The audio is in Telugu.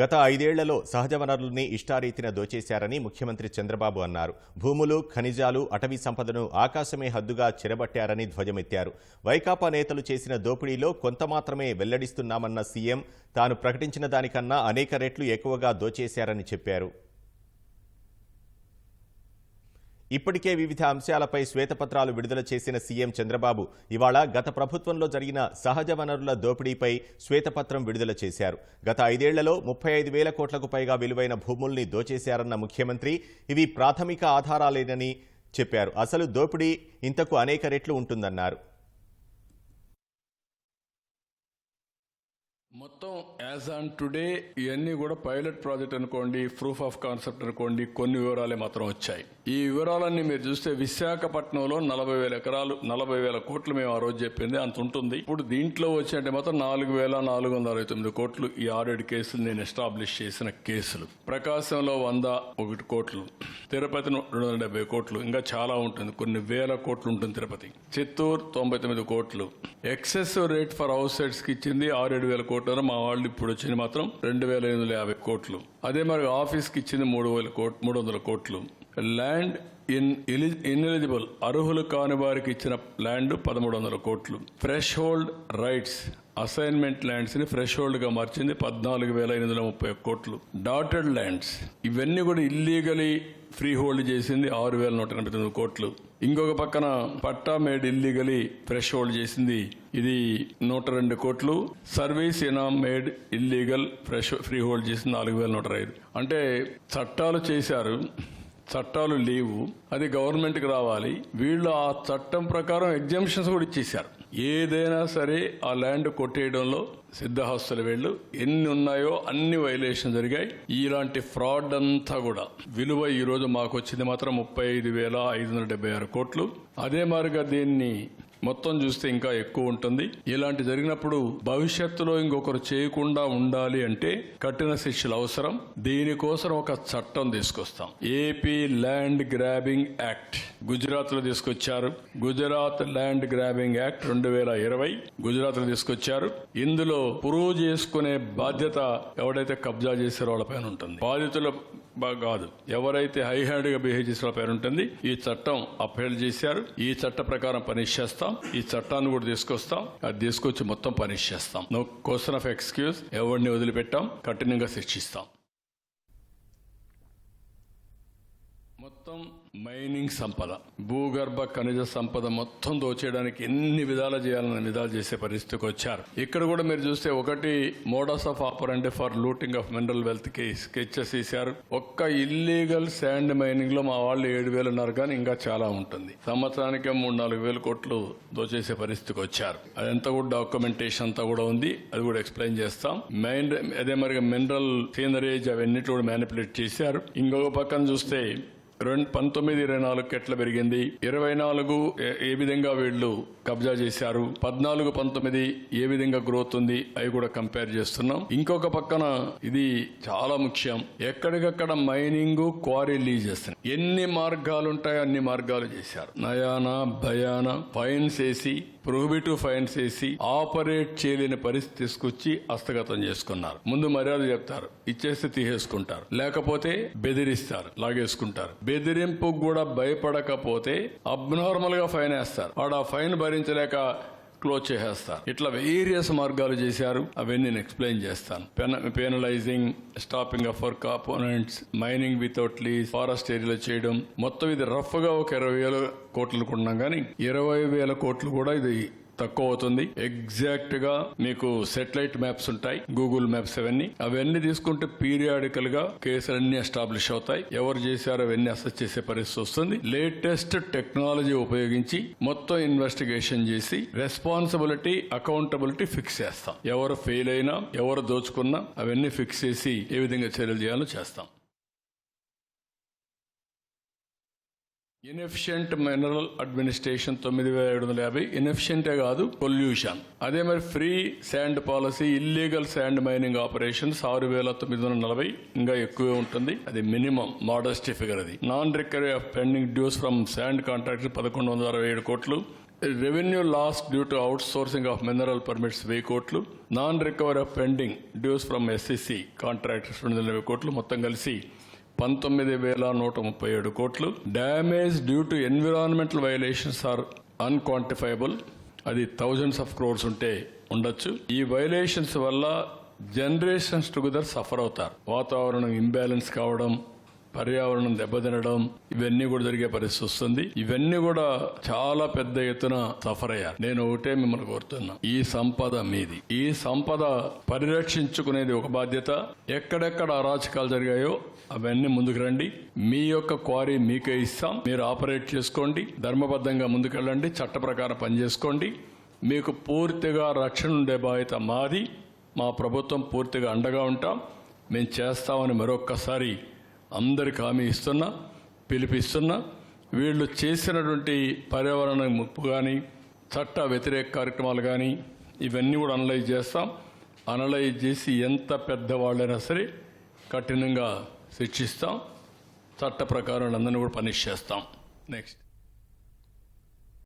గత ఐదేళ్ళలో సహజ వనరుల్ని ఇష్టారీతిన దోచేశారని ముఖ్యమంత్రి చంద్రబాబు అన్నారు. భూములు ఖనిజాలు అటవీ సంపదను ఆకాశమే హద్దుగా చెరబట్టారని ధ్వజమెత్తారు. వైకాపా నేతలు చేసిన దోపిడీలో కొంత మాత్రమే వెల్లడిస్తున్నామన్న సీఎం తాను ప్రకటించిన దానికన్నా అనేక రెట్లు ఎక్కువగా దోచేశారని చెప్పారు. ఇప్పటికే వివిధ అంశాలపై శ్వేతపత్రాలు విడుదల చేసిన సీఎం చంద్రబాబు ఇవాళ గత ప్రభుత్వంలో జరిగిన సహజ వనరుల దోపిడీపై శ్వేతపత్రం విడుదల చేశారు. గత ఐదేళ్ళలో ముప్పై ఐదు వేల కోట్లకు పైగా విలువైన భూముల్ని దోచేశారన్న ముఖ్యమంత్రి ఇవి ప్రాథమిక ఆధారాలేనని చెప్పారు. అసలు దోపిడీ ఇంతకు అనేక రెట్లు ఉంటుందన్నారు. మొత్తం యాజ్ ఆన్ టుడే ఇవన్నీ కూడా పైలట్ ప్రాజెక్ట్ అనుకోండి ప్రూఫ్ ఆఫ్ కాన్సెప్ట్ అనుకోండి కొన్ని వివరాలే మాత్రం వచ్చాయి. ఈ వివరాలన్నీ మీరు చూస్తే విశాఖపట్నంలో నలభై వేల ఎకరాలు నలభై వేల కోట్లు మేము ఆ రోజు చెప్పింది అంత ఉంటుంది. ఇప్పుడు దీంట్లో వచ్చేటే మాత్రం నాలుగు వేల నాలుగు వందల అరవై తొమ్మిది కోట్లు ఈ ఆరేడు కేసులు నేను ఎస్టాబ్లిష్ చేసిన కేసులు ప్రకాశంలో వంద ఒకటి కోట్లు తిరుపతి రెండు వందల డెబ్బై కోట్లు ఇంకా చాలా ఉంటుంది. కొన్ని వేల కోట్లు ఉంటుంది తిరుపతి. చిత్తూరు తొంభై తొమ్మిది కోట్లు. ఎక్సెస్ రేట్ ఫర్ హౌస్ సైడ్స్కి ఇచ్చింది ఆరేడు వేల కోట్లు. మా వాళ్ళు ఇప్పుడు వచ్చింది మాత్రం రెండు వేల ఎనిమిది వందల యాభై కోట్లు. అదే మరి ఆఫీస్కి ఇచ్చింది మూడు వేల కోట్ మూడు వందల కోట్లు. ల్యాండ్ ఇన్ ఇన్ఎలిజిబుల్ అర్హులు కాని వారికి ఇచ్చిన ల్యాండ్ పదమూడు వందల కోట్లు. ఫ్రెష్ హోల్డ్ రైట్స్ అసైన్మెంట్ ల్యాండ్స్ని ఫ్రెష్ హోల్డ్గా మార్చింది పద్నాలుగు వేల ఎనిమిది వందల ముప్పై ఒక్క కోట్లు. డాటెడ్ ల్యాండ్స్ ఇవన్నీ కూడా ఇల్లీగలీ ఫ్రీ హోల్డ్ చేసింది ఆరు వేల నూట ఎనభై తొమ్మిది కోట్లు. ఇంకొక పక్కన పట్టా మేడ్ ఇల్లీగలీ ఫ్రెష్ హోల్డ్ చేసింది. ఇది నూట రెండు కోట్లు. Service ఇనామ్ made illegal fresh free hold చేసింది నాలుగు వేల నూట ఐదు. అంటే చట్టాలు చేశారు చట్టాలు లేవు అది గవర్నమెంట్కి రావాలి. వీళ్ళు ఆ చట్టం ప్రకారం ఎగ్జామిషన్స్ కూడా ఇచ్చేశారు. ఏదైనా సరే ఆ ల్యాండ్ కొట్టేయడంలో సిద్ధహస్తుల వీళ్ళు. ఎన్ని ఉన్నాయో అన్ని వైలేషన్ జరిగాయి. ఇలాంటి ఫ్రాడ్ అంతా కూడా. విలువ ఈ రోజు మాకు వచ్చింది మాత్రం ముప్పై ఐదు వేల ఐదు వందల డెబ్బై ఆరు కోట్లు. అదే మారిగా దీన్ని మొత్తం చూస్తే ఇంకా ఎక్కువ ఉంటుంది. ఇలాంటి జరిగినప్పుడు భవిష్యత్తులో ఇంకొకరు చేయకుండా ఉండాలి అంటే కఠిన శిక్షలు అవసరం. దీనికోసం ఒక చట్టం తీసుకొస్తాం. ఏపీ ల్యాండ్ గ్రాబింగ్ యాక్ట్ గుజరాత్లో తీసుకొచ్చారు. గుజరాత్ ల్యాండ్ గ్రాబింగ్ యాక్ట్ రెండు వేల ఇరవై గుజరాత్లో తీసుకొచ్చారు. ఇందులో ప్రూవ్ చేసుకునే బాధ్యత ఎవడైతే కబ్జా చేసారో వాళ్ళపైన ఉంటుంది. బాధితుల కాదు. ఎవరైతే హై హ్యాండ్గా బిహేవ్ చేసిన పేరు ఉంటుంది ఈ చట్టం అప్హెల్డ్ చేశారు. ఈ చట్ట ప్రకారం పనిష్ చేస్తాం. ఈ చట్టాన్ని కూడా తీసుకొస్తాం. అది తీసుకొచ్చి మొత్తం పనిష్ చేస్తాం. నో క్వశ్చన్ ఆఫ్ ఎక్స్క్యూజ్ ఎవరిని వదిలిపెట్టాం? కఠినంగా శిక్షిస్తాం. మొత్తం మైనింగ్ సంపద భూగర్భ ఖనిజ సంపద మొత్తం దోచేయడానికి ఎన్ని విధాలు చేయాలని విధాలు చేసే పరిస్థితికి వచ్చారు. ఇక్కడ కూడా మీరు చూస్తే ఒకటి modus of operandi for looting of mineral వెల్త్కి sketches వేశారు. ఒక్క ఇల్లీగల్ శాండ్ మైనింగ్లో మా వాళ్ళు ఏడు వేలు ఉన్నారు కానీ ఇంకా చాలా ఉంటుంది. సంవత్సరానికి మూడు నాలుగు వేల కోట్లు దోచేసే పరిస్థితికి వచ్చారు. అదంతా కూడా డాక్యుమెంటేషన్ అంతా కూడా ఉంది. అది కూడా ఎక్స్ప్లెయిన్ చేస్తాం. మైన్ అదే మరి మినరల్ సీనరేజ్ అవన్నీ కూడా మ్యానిపులేట్ చేశారు. ఇంకొక పక్కన చూస్తే రెండు పంతొమ్మిది ఇరవై నాలుగు ఎట్లా పెరిగింది. ఇరవై నాలుగు ఏ- విధంగా వీళ్ళు కబ్జా చేశారు? పద్నాలుగు పంతొమ్మిది ఏ విధంగా గ్రోత్ ఉంది? అవి కూడా కంపేర్ చేస్తున్నాం. ఇంకొక పక్కన ఇది చాలా ముఖ్యం. ఎక్కడికక్కడ మైనింగ్ క్వారీ లీజ్ చేస్తున్నాయి ఎన్ని మార్గాలు ఉంటాయో అన్ని మార్గాలు చేశారు. నయానా భయాన ఫైన్స్ వేసి ప్రొహిబిటివ్ ఫైన్స్ వేసి ఆపరేట్ చేయలేని పరిస్థితి తీసుకొచ్చి హస్తగతం చేసుకున్నారు. ముందు మర్యాద చెప్తారు. ఇచ్చేస్తే తీసేసుకుంటారు. లేకపోతే బెదిరిస్తారు. లాగేసుకుంటారు. బెదిరింపు కూడా భయపడకపోతే అబ్నార్మల్గా ఫైన్ వేస్తారు. వాడు ఆ ఫైన్ భరించలేక క్లోజ్ చేసేస్తారు. ఇట్లా వేరియస్ మార్గాలు చేశారు. అవన్నీ నేను ఎక్స్ప్లెయిన్ చేస్తాను. Penalising stopping of for components mining without lease forest ఏరియాలో చేయడం. మొత్తం ఇది రఫ్గా ఒక ఇరవై వేల కోట్లు కొన్నాం కానీ ఇరవై వేల కోట్లు కూడా ఇది తక్కువ అవుతుంది ఎగ్జాక్ట్గా మీకు సెటిలైట్ మ్యాప్స్ ఉంటాయి గూగుల్ మ్యాప్స్ అవన్నీ. అవన్నీ తీసుకుంటే పీరియాడికల్గా కేసులన్నీ ఎస్టాబ్లిష్ అవుతాయి. ఎవరు చేశారో అవన్నీ అసెస్ చేసే పరిస్థితి వస్తుంది. లేటెస్ట్ టెక్నాలజీ ఉపయోగించి మొత్తం ఇన్వెస్టిగేషన్ చేసి రెస్పాన్సిబిలిటీ అకౌంటబిలిటీ ఫిక్స్ చేస్తాం. ఎవరు ఫెయిల్ అయినా ఎవరు దోచుకున్నా అవన్నీ ఫిక్స్ చేసి ఏ విధంగా చర్యలు చేయాలో చేస్తాం. ఇన్ఎఫిషియంట్ మినరల్ అడ్మినిస్ట్రేషన్ తొమ్మిది వేల ఏడు వందల యాభై. ఇన్ఎఫిషియంటే కాదు పొల్యూషన్ అదే మరి free sand policy illegal sand mining operations ఆరు వేల తొమ్మిది వందల నలభై. ఇంకా ఎక్కువే ఉంటుంది. అది మినిమం మోడస్ట్ ఫిగర్ అది. Non recovery of pending dues from sand contract పదకొండు వందల అరవై ఏడు కోట్లు. Revenue loss due to outsourcing of mineral permits వెయ్యి కోట్లు. Non recovery of pending dues from SCC contractors రెండు వందల కోట్లు. మొత్తం కలిసి పంతొమ్మిది వేల నూట ముప్పై ఏడు కోట్లు. Damage due to environmental violations are unquantifiable. అది థౌజండ్స్ ఆఫ్ క్రోర్స్ ఉంటే ఉండొచ్చు. ఈ వైలేషన్స్ వల్ల జనరేషన్స్ టుగెదర్ సఫర్ అవుతారు. వాతావరణం ఇంబ్యాలెన్స్ కావడం పర్యావరణం దెబ్బతినడం ఇవన్నీ కూడా జరిగే పరిస్థితి వస్తుంది. ఇవన్నీ కూడా చాలా పెద్ద ఎత్తున సఫర్ అయ్యారు. నేను ఒకటే మిమ్మల్ని కోరుతున్నా. ఈ సంపద మీది. ఈ సంపద పరిరక్షించుకునేది ఒక బాధ్యత. ఎక్కడెక్కడ అరాచకాలు జరిగాయో అవన్నీ ముందుకు రండి. మీ యొక్క క్వారీ మీకే ఇస్తాం. మీరు ఆపరేట్ చేసుకోండి. ధర్మబద్ధంగా ముందుకెళ్ళండి. చట్ట ప్రకారం పనిచేసుకోండి. మీకు పూర్తిగా రక్షణ ఉండే బాధ్యత మాది. మా ప్రభుత్వం పూర్తిగా అండగా ఉంటాం. మేము చేస్తామని మరొక్కసారి అందరికి హామీ ఇస్తున్నా పిలిపిస్తున్నా. వీళ్ళు చేసినటువంటి పర్యావరణ ముప్పు కానీ చట్ట వ్యతిరేక కార్యక్రమాలు కానీ ఇవన్నీ కూడా అనలైజ్ చేస్తాం. అనలైజ్ చేసి ఎంత పెద్దవాళ్ళైనా సరే కఠినంగా శిక్షిస్తాం. చట్ట ప్రకారం అందరినీ కూడా పనిష్ చేస్తాం. నెక్స్ట్.